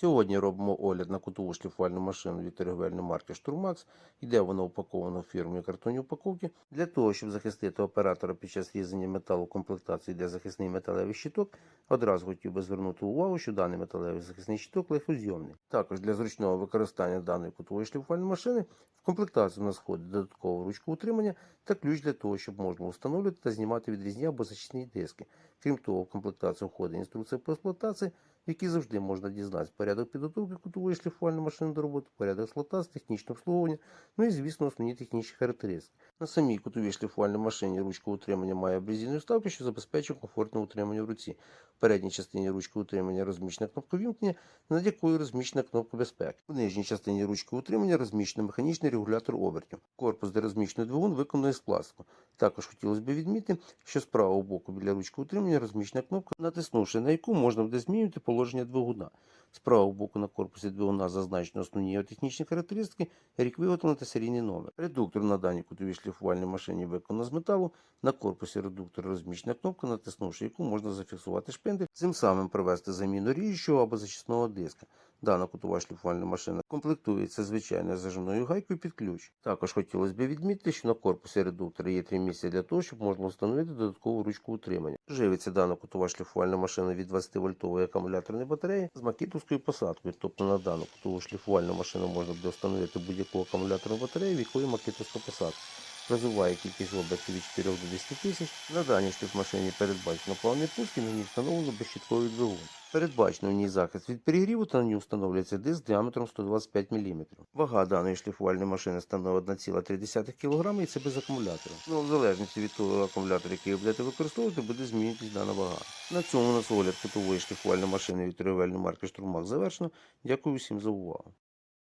Сьогодні робимо огляд на кутову шліфувальну машину від торговельної марки Штурмакс. Йде вона упакована фірмою картонні упаковки. Для того, щоб захистити оператора під час різання металу в комплектації йде захисний металевий щиток, одразу хотів би звернути увагу, що даний металевий захисний щиток легкозйомний. Також для зручного використання даної кутової шліфувальної машини в комплектацію у нас входить додаткова ручка утримання та ключ для того, щоб можна встановлювати та знімати відрізні або зачисні диски. Крім того, в комплектацію входить інструкція по експлуатації, в якій завжди можна дізнатися порядок підготовки кутової шліфувальної машини до роботи, порядок експлуатації, технічне обслуговування, ну і, звісно, основні технічні характеристики. На самій кутовій шліфувальній машині ручка утримання має абрезійну вставку, що забезпечує комфортне утримання в руці. В передній частині ручки утримання розміщена кнопка вімкнення, над якою розміщена кнопка безпеки. В нижній частині ручки утримання розміщено механічний регулятор обертів. Корпус, де розміщений двигун, виконаний з пластику. Також хотілося б відмітити, що з правого боку біля ручки утримання розміщена кнопка, натиснувши на яку можна буде змінювати положення двигуна. З правого боку на корпусі двигуна зазначено основні його технічні характеристики, рік виготовлення та серійний номер. Редуктор на даній кутовій шліфувальній машині виконано з металу. На корпусі редуктора розміщена кнопка, натиснувши яку можна зафіксувати шпиндель, цим самим провести заміну ріжучого або зачисного диска. Дана кутова шліфувальна машина комплектується звичайною зажимною гайкою під ключ. Також хотілося б відмітити, що на корпусі редуктора є три місця для того, щоб можна встановити додаткову ручку утримання. Живиться дана кутова шліфувальна машина від 20 вольтової акумуляторної батареї з макітовською посадкою. Тобто на дану кутову шліфувальну машину можна буде встановити будь-яку акумуляторну батарею, в якої макітовська посадка. Розвиває кількість обертів від 4 до 10 тисяч. На даній шліфмашині передбачено плавний пуск і на ній встановлено безщитковий двигун. Передбачено в ній захист від перегріву та на ній встановлюється диск діаметром 125 мм. Вага даної шліфувальної машини становить 1,3 кг і це без акумулятора. Ну, в залежності від того акумулятора, який ви будете використовувати, буде змінюватись дана вага. На цьому у нас огляд кутової шліфувальної машини від торговельної марки Штурмак завершено. Дякую всім за увагу.